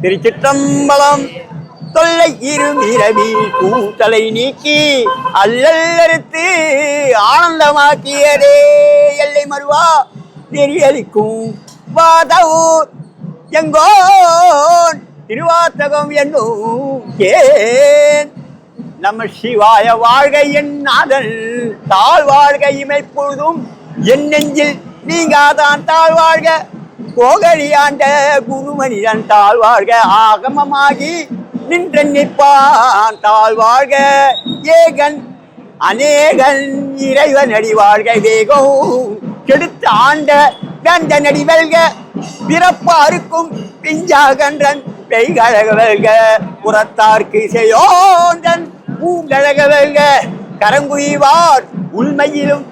திருச்சிற்றம்பலம் தொல்லை இருமிரவி கூத்தலை நீக்கி அல்லல்லறுத்து ஆனந்தமாக்கியதே. எல்லை மறுவா நெறியளிக்கும் வாதவூர் எங்கோன் திருவாத்தகம் என்னும் ஏன் நம்ம சிவாய வாழ்கை என் நாதன் தாழ் வாழ்கை இமைப்பொழுதும் என் நெஞ்சில் நீங்காதான் தாழ் வாழ்க கோகழியாண்ட குருமனிதன் தாழ்வாழ்க ஆகமமாகி நின்ற நிற்பான் தாழ்வாழ்க. ஏகன் அநேகன் இறைவன் அடிவாழ்க வேகம் கெடுத்து ஆண்ட கந்த நடிவல்க பிறப்பாருக்கும் பிஞ்சாகன்றன் பெய்கழகவல்க புறத்தார்க்கு செய்யோன்றன் பூங்கழகவல்க கரங்குயிவார் உண்மையிலும்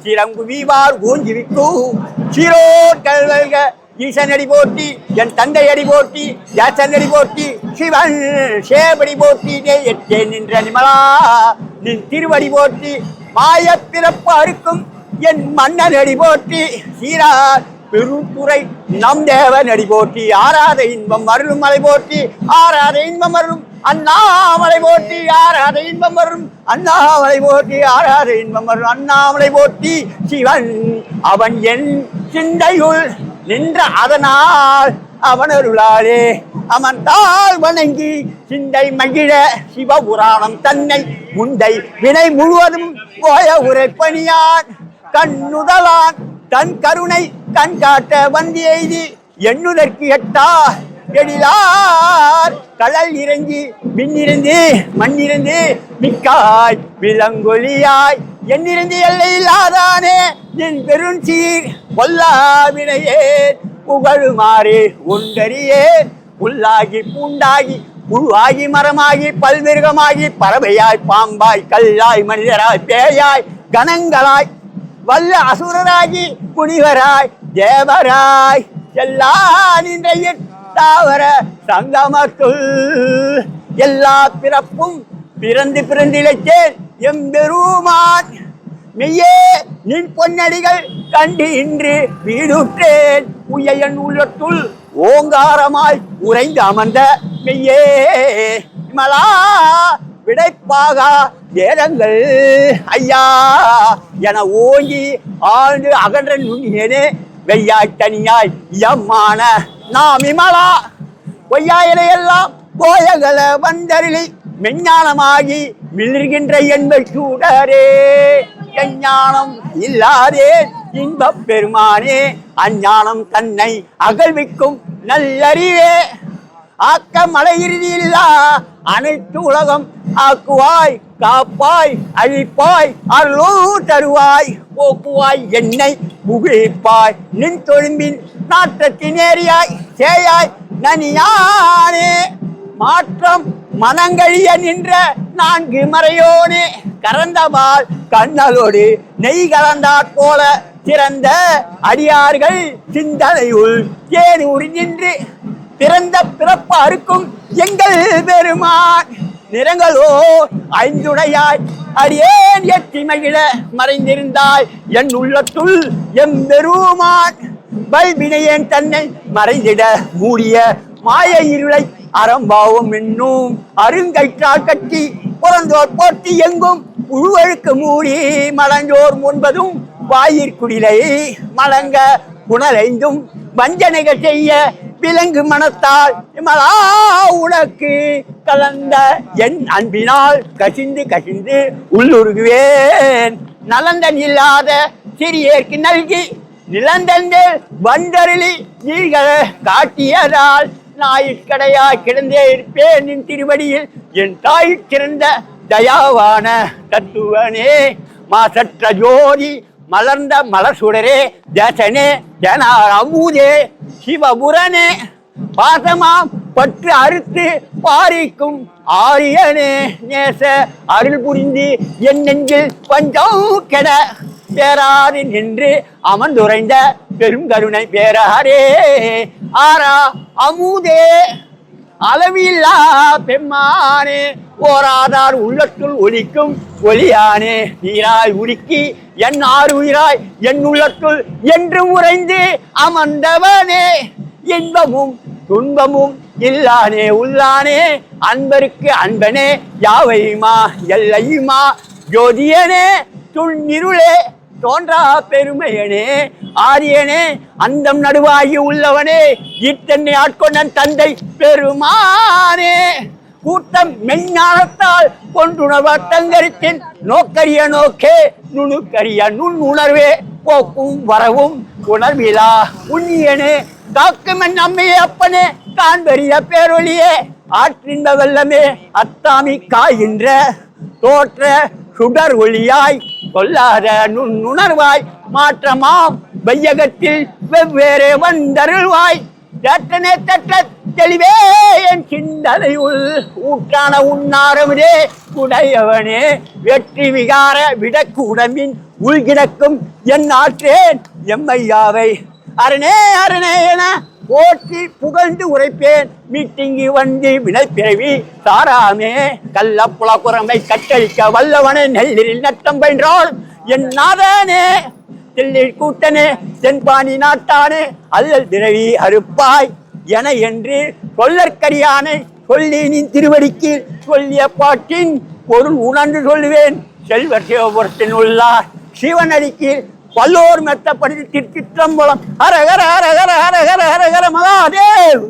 கோண்கழக வெல்க சிறங்குவிவார் ஊஞ்சிவிக்கும் சிரோட்கள் ஈசன் ஈசனடி போட்டி என் தந்தை அடி போட்டி யாசனடி போட்டி சிவன் சேவடி போட்டி எட்டேன் நின்ற நிமலா நின் திருவடி போட்டி மாய பிறப்பு அறுக்கும் என் மன்னன் அடி போட்டி சீரார் பெருந்துறை நம் தேவன் அடி போட்டி ஆராத இன்பம் அருளும் மலை போட்டி ஆராத இன்பம் அருளும் அண்ணாமலை போட்டி ஆராத இன்பம் வரும். அண்ணாமலை போட்டி ஆராத இன்பம் வரும். அண்ணாமலை போட்டி சிவன் அவன் என் சிந்தையுள் நின்ற அதனால் அவன் அருளாளே அவன் தாழ் வணங்கி சிந்தை மகிழ சிவபுராணம் தன்னை முந்தை வினை முழுவதும் போய உரைப்பணியான். கண்ணுதலான் தன் கருணை கண் காட்ட வந்து எய்தி எண்ணுதற்கு எட்டா எழிலார். கடல் இறங்கி மின்னிருந்து மண்ணிருந்து மிக்காய் விலங்கொலியாய். என்னிருந்து எல்லை இல்லாதானே? நின் பெருஞ்சீர் கொல்லாவினையே புகழுமாறு உண்டறியே. புல்லாகி பூண்டாகி புழுவாகி மரமாகி பல்மிருகமாகி பறவையாய் பாம்பாய் கல்லாய் மனிதராய் பேயாய் கணங்களாய் வல்ல அசுரராகி புனிவராய் தேவராய் எல்லா நின்ற தாவர சங்கமத்துள் எல்லா பிறப்பும் பிறந்து பிறந்திழைத்தேன். எம்பெருமான் மெய்யே நின் பொன்னடிகள் கண்டு இன்று வீடுற்றேன் உயன் உள்ளத்துள் ஓங்காரமாய் உறைந்து அமர்ந்த மெய்யே மலா விடைப்பாக வேதங்கள் ஐயா என ஓங்கி ஆழ்ந்து அகன்ற நுண்ணியனே வெய்யாய் தனியாய் எம்மான நாம் இமலா பொய்யாயிலை எல்லாம் போயகல வந்தருளி மெஞ்ஞானமாகி மிளிர்கின்ற என்பை சூடரே எஞ்ஞானம் இல்லாதே இன்பப் பெருமானே அஞ்ஞானம் தன்னை அகழ்விக்கும் நல்லறிவே. ஆக்க மலை இறுதியில்லா அனைத்து உலகம் ஆக்குவாய் காப்பாய் அழிப்பாய் அருளூ தருவாய். போக்குவாய் என்னை புகழ்ப்பாய். நின் தொழும்பின் நாட்டத்தின் சேயாய் நனியானே. மாற்றம் மனங்கழிய நின்ற நான்கு மறையோனே. கறந்தபால் கண்ணலோடு நெய் கலந்தாற் போல சிறந்த அடியார்கள் சிந்தனையுள் தேனூறி நின்று பிறந்த பிறப்பாருக்கும் எங்கள் பெருமான். நிறங்களோ ஐந்துடையாய் அடியேன் எட்டி மகிழ மறைந்திருந்தாய். என் உள்ளத்துள் எம் பெருமான் பல்வினையேன் தன்னை மறைந்திட மூடிய மாய இருளை அறம்பாவும் என்னும் அருங்கயிற்றால் கட்டி புறந்தோர் போட்டி எங்கும். உழுவழுக்கு மூடி மலஞ்சோர் முன்பதும் வாயிற்குடிலை மலங்க புனலைந்தும். வஞ்சனைகள் செய்ய விலங்கு மனத்தால். மலா உனக்கு கலந்த என் அன்பினால் கசிந்து கசிந்து உள்ளுருகுவேன். நலந்தன் இல்லாத சிறியேற்கு நல்கி நிலந்தந்து வந்தருளி நீர்கள் காட்டியதால் நாயிற்கடையா கிடந்தே இருப்பேன் நின் திருவடியில். என் தாய் சிறந்த தயாவான தத்துவனே மாசற்ற ஜோதி மலர்ந்த மலசுடரே தேசனே ஜனார் அமுதே சிவபுரனே. பாசமாம் பற்று அறுத்து பாரிக்கும் ஆரியனே நேச அருள் புரிந்து என் நெஞ்சில் பஞ்சம் கெட பேராறு நின்று அமர்ந்துரைந்த பெரும் கருணை பேராரே. ஆரா அமுதே அளவில்லா பெம்மானே ஓராதார் உள்ளத்துள் ஒலிக்கும் ஒளியானே நீராய் உருக்கி என் ஆறு உயிராய் என் உள்ளத்துள் என்று உறைந்து அமர்ந்தவனே. இன்பமும் துன்பமும் இல்லானே உள்ளானே. அன்பருக்கு அன்பனே யாவையுமா எல்லையுமா? ஜோதியனே துண்ணிருளே தோன்றா பெருமையனே. ஆரியனே அந்தம் நடுவாகி உள்ளவனே இத்தன்னை ஆட்கொண்டன் தந்தை பெருமானே. கூட்டம் மெஞ்ஞானத்தால் கொண்டுணர்வர் தங்கரித்தின் நோக்கரிய நோக்கே நுணுக்கரிய நுண்ணுணர்வே போக்கும் வரவும் உணர்விலா உண்ணியனே. காக்குமன் நம்மையே அப்பனே காண்பறிய பேரொழியே ஆற்றின்ப வெள்ளமே அத்தாமி காய்கின்ற தோற்ற சுடர் ஒளியாய் கொல்லாத நுண்ணுணர்வாய் மாற்றமாம் வையகத்தில் வெவ்வேறு வந்தருள்வாய். தட்டனே தட்ட தெளிவே என் சிந்தனை உள் ஊற்றான உன்னாரமுதே உடையவனே வெற்றி விகார விடக்கு உடம்பின் உள்கிடக்கும் என் ஆற்றேன் எம்மையாவை அரணே அரணே என போற்றி புகழ்ந்து உரைப்பேன். மீட்டிங்கி வந்து வினைப்பிறவி தாராமே கள்ள புலக்குறமை கட்டழிக்க வல்லவனே நெல்லிரில் நட்டம் பயின்றால் என் நாதனே. தில்லில் கூட்டனே தென்பாணி நாட்டானே அல்லல் பிறவி அறுப்பாய் என என்று சொல்லற்கரியானை சொல்லி நீ திருவடிக்கு சொல்லிய பாட்டின் பொருள் உணர்ந்து சொல்லுவேன். செல்வர் சிவபுரத்தின் உள்ளார் சிவனடிக்கு பல்லோர் மெத்தப்படுத்தி திருச்சிற்றம்பலம் ஹரஹர ஹரஹர ஹரஹர ஹரஹர மகாதேவ்!